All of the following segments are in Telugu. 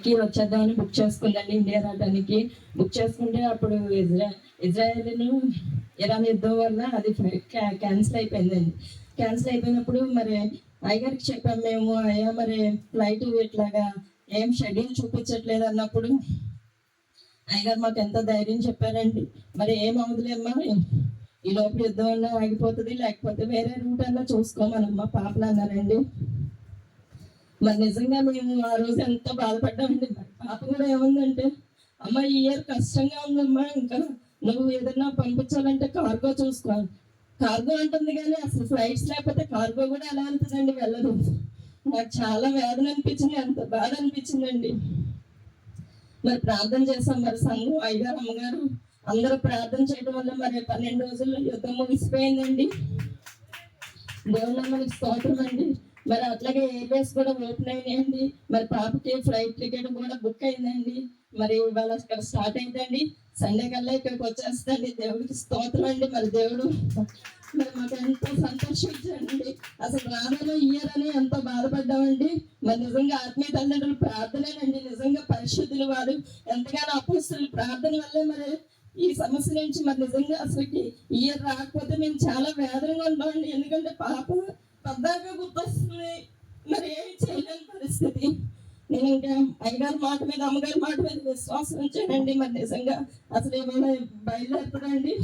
వచ్చేద్దాం వచ్చేద్దామని బుక్ చేసుకుందండి ఇండియా రావడానికి బుక్ చేసుకుంటే అప్పుడు ఇజ్రా ఇజ్రాయెల్ను ఇరాన్ యుద్ధం వల్ల అది క్యాన్సిల్ అయిపోయిందండి. క్యాన్సిల్ అయిపోయినప్పుడు మరి అయ్యగారికి చెప్పాం మేము అయ్యా మరి ఫ్లైట్ ఇట్లాగా ఏం షెడ్యూల్ చూపించట్లేదు అన్నప్పుడు అయ్యగారు మాకు ఎంత ధైర్యం చెప్పారండి. మరి ఏం అవుతులేమ్మా ఈ లోపల యుద్ధం అన్నా ఆగిపోతుంది లేకపోతే వేరే రూట్ అన్నా చూసుకోమనమ్మా పాపలు అన్నారండి మరి నిజంగా మేము ఆ రోజు ఎంతో బాధపడ్డామండి పాప కూడా ఏముందంటే అమ్మ ఈ ఇయర్ కష్టంగా ఉందమ్మా ఇంకా నువ్వు ఏదన్నా పంపించాలంటే కార్గో చూసుకో. కార్గో అంటుంది కానీ అసలు ఫ్లైట్స్ లేకపోతే కార్గో కూడా ఎలా వెళ్తుందండి వెళ్ళదు. నాకు చాలా వేదన అనిపించింది అంత బాధ అనిపించిందండి. మరి ప్రార్థన చేసాం మరి సంఘం అయ్యగారు అమ్మగారు అందరూ ప్రార్థన చేయడం వల్ల మరి పన్నెండు రోజుల్లో యుద్ధం ముగిసిపోయిందండి. దేవుడు మనకి స్తోత్రం అండి మరి అట్లాగే ఎయిర్వేస్ కూడా ఓపెన్ అయినాయండి. మరి పాపకి ఫ్లైట్ టికెట్ కూడా బుక్ అయిందండి. మరి ఇవాళ ఇక్కడ స్టార్ట్ అయిందండి సండే కల్లా ఇక్కడికి వచ్చేస్తండి. దేవుడికి స్తోత్రం అండి. మరి దేవుడు మరి మాకు ఎంతో సంతోషించండి అసలు రానలో ఇయర్ అని ఎంతో బాధపడ్డామండి. మరి నిజంగా ఆత్మీయ తల్లిదండ్రులు ప్రార్థనేనండి. నిజంగా పరిశుద్ధులు వారు. ఎంతగానో అపోస్తులు ప్రార్థన వల్లే మరి ఈ సమస్య నుంచి మరి నిజంగా అసలుకి ఇయర్ రాకపోతే మేము చాలా వేదనగా ఉంటామండి ఎందుకంటే పాప పద్దాగా గుర్తొస్తుంది. మరి ఏమి చేయలేని పరిస్థితి. నేను ఇంకా అయ్యగారి మాట మీద అమ్మగారి మాట మీద విశ్వాసం ఉంచానండి. మరి నిజంగా అసలు ఏమైనా బయలుదేరుతుందండి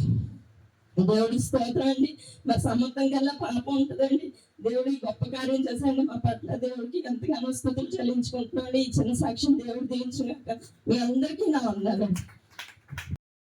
దేవుడి స్తోత్రం అండి. మరి సముద్రం కల్లా పాప ఉంటుందండి. దేవుడి గొప్ప కార్యం చేశాండి మా పట్ల దేవుడికి ఎంతగానో స్థుతులు చెల్లించుకుంటున్నాడు. ఈ చిన్న సాక్ష్యం దేవుడు దీవించుగాక మీ అందరికీ నా వందాలండి